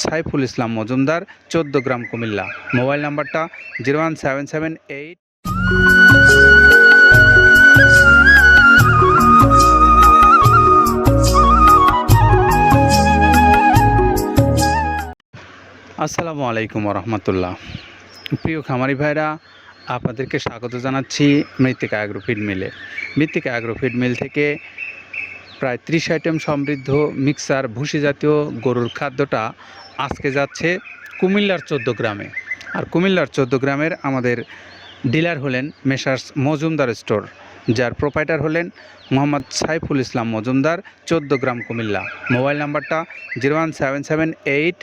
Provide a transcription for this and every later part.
Saiful Islam Majumdar, Chauddagram Comilla. Mobile নাম্বারটা zero one seven seven eight. আসসালামু আলাইকুম রহমতুল্লাহ প্রিয় খামারি ভাইরা, আপনাদেরকে স্বাগত জানাচ্ছি মৃত্তিকা অ্যাগ্রোফিড মিলে। মৃত্তিকা অ্যাগ্রোফিড মিল থেকে প্রায় ত্রিশ আইটেম সমৃদ্ধ মিক্সার, ভুসি জাতীয় গরুর খাদ্যটা আজকে যাচ্ছে কুমিল্লার চোদ্দ গ্রামে। আর কুমিল্লার চোদ্দ গ্রামের আমাদের ডিলার হলেন মেসার্স মজুমদার স্টোর, যার প্রোপাইটার হলেন মোহাম্মদ সাইফুল ইসলাম মজুমদার, চোদ্দ গ্রাম কুমিল্লা। মোবাইল নাম্বারটা zero one seven seven eight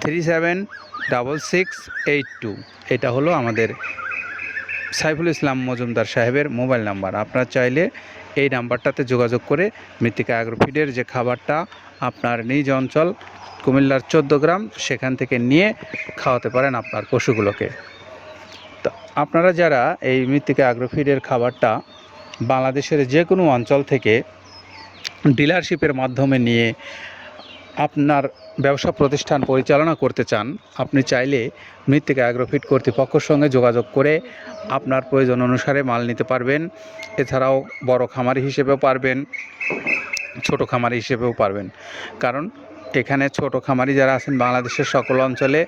three seven double six eight two. এটা হলো আমাদের সাইফুল ইসলাম মজুমদার সাহেবের মোবাইল নাম্বার। আপনারা চাইলে এই নাম্বারটাতে যোগাযোগ করে মৃত্তিকা অ্যাগ্রোফিডের যে খাবারটা আপনার নিজ অঞ্চল কুমিল্লার চোদ্দ গ্রাম, সেখান থেকে নিয়ে খাওয়াতে পারেন আপনার পশুগুলোকে। তো আপনারা যারা এই মৃত্তিকা অ্যাগ্রোফিডের খাবারটা বাংলাদেশের যে কোনো অঞ্চল থেকে ডিলারশিপের মাধ্যমে নিয়ে আপনার ব্যবসা প্রতিষ্ঠান পরিচালনা করতে চান, আপনি চাইলে মৃত্তিকা অ্যাগ্রোফিট কর্তৃপক্ষের সঙ্গে যোগাযোগ করে আপনার প্রয়োজন অনুসারে মাল নিতে পারবেন। এছাড়াও বড় খামারি হিসেবেও পারবেন, ছোট খামারি হিসেবেও পারবেন। কারণ এখানে ছোট খামারি যারা আছেন বাংলাদেশের সকল অঞ্চলে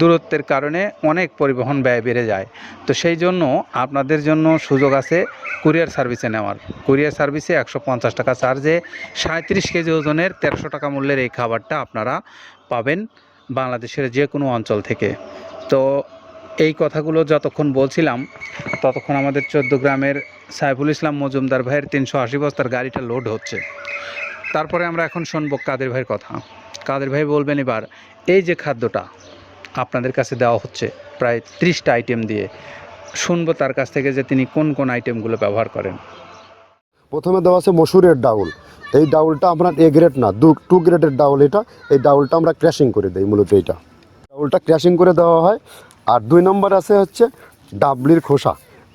দূরত্বের কারণে অনেক পরিবহন ব্যয় বেড়ে যায়। তো সেই জন্য আপনাদের জন্য সুযোগ আছে কুরিয়ার সার্ভিসে নেওয়ার। কুরিয়ার সার্ভিসে একশো পঞ্চাশ টাকা চার্জে সাঁত্রিশ কেজি ওজনের তেরোশো টাকা মূল্যের এই খাবারটা আপনারা পাবেন বাংলাদেশের যে কোনো অঞ্চল থেকে। তো এই কথাগুলো যতক্ষণ বলছিলাম, ততক্ষণ আমাদের চোদ্দ গ্রামের সাইফুল ইসলাম মজুমদার ভাইয়ের তিনশো আশি বস্তার গাড়িটা লোড হচ্ছে। তারপরে আমরা এখন শুনব কাদের ভাইয়ের কথা। কাদের ভাই বলবেন এবার, এই যে খাদ্যটা আপনাদের কাছে দেওয়া হচ্ছে প্রায় ত্রিশটা আইটেম দিয়ে, শুনব তার কাছ থেকে যে তিনি কোন কোন আইটেমগুলো ব্যবহার করেন। প্রথমে দেওয়া আছে মসুরের ডাউল। এই ডাউলটা আপনার এ গ্রেড না, দু টু গ্রেডের ডাউল এটা, এই ডাউলটা আমরা ক্র্যাশিং করে দিই মূলত এইটা। ডাউলটা ক্র্যাশিং করে দেওয়া হয়, আর দুই নম্বর আছে হচ্ছে ডাবলির খোসা।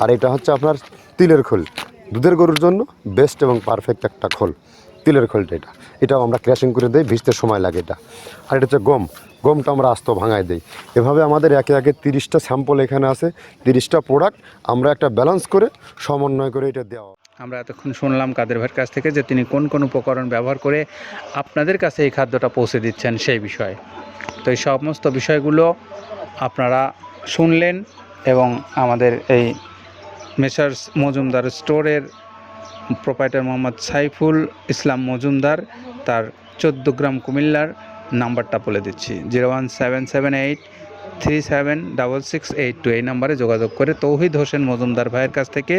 আর এটা হচ্ছে আপনার তিলের খোল। দুধের গরুর জন্য বেস্ট এবং পারফেক্ট একটা খোল। তিলের খোলটা এটা। এটাও আমরা ক্র্যাশিং করে দিই, ভিজতে সময় লাগে এটা। আর এটা হচ্ছে গম। গমটা আমরা আস্ত ভাঙায় দিই। এভাবে আমাদের একে একে তিরিশটা স্যাম্পল এখানে আছে, তিরিশটা প্রোডাক্ট আমরা একটা ব্যালেন্স করে সমন্বয় করে এটা দেওয়া। আমরা এতক্ষণ শুনলাম কাদের ভাইয়ের কাছ থেকে যে তিনি কোন কোন উপকরণ ব্যবহার করে আপনাদের কাছে এই খাদ্যটা পৌঁছে দিচ্ছেন সেই বিষয়ে। তো এই সমস্ত বিষয়গুলো আপনারা শুনলেন এবং আমাদের এই মেসার্স মজুমদার স্টোরের প্রোপাইটার মোহাম্মদ সাইফুল ইসলাম মজুমদার, তার চোদ্দ গ্রাম কুমিল্লার নাম্বারটা বলে দিচ্ছি। Zero one seven seven eight three seven double six eight two এই নাম্বারে যোগাযোগ করে তৌহিদ হোসেন মজুমদার ভাইয়ের কাছ থেকে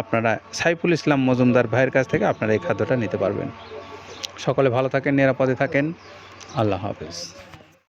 আপনারা, সাইফুল ইসলাম মজুমদার ভাইয়ের কাছ থেকে আপনারা এই খাদ্যটা নিতে পারবেন। সকলে ভালো থাকেন, নিরাপদে থাকেন। আল্লাহ হাফেজ।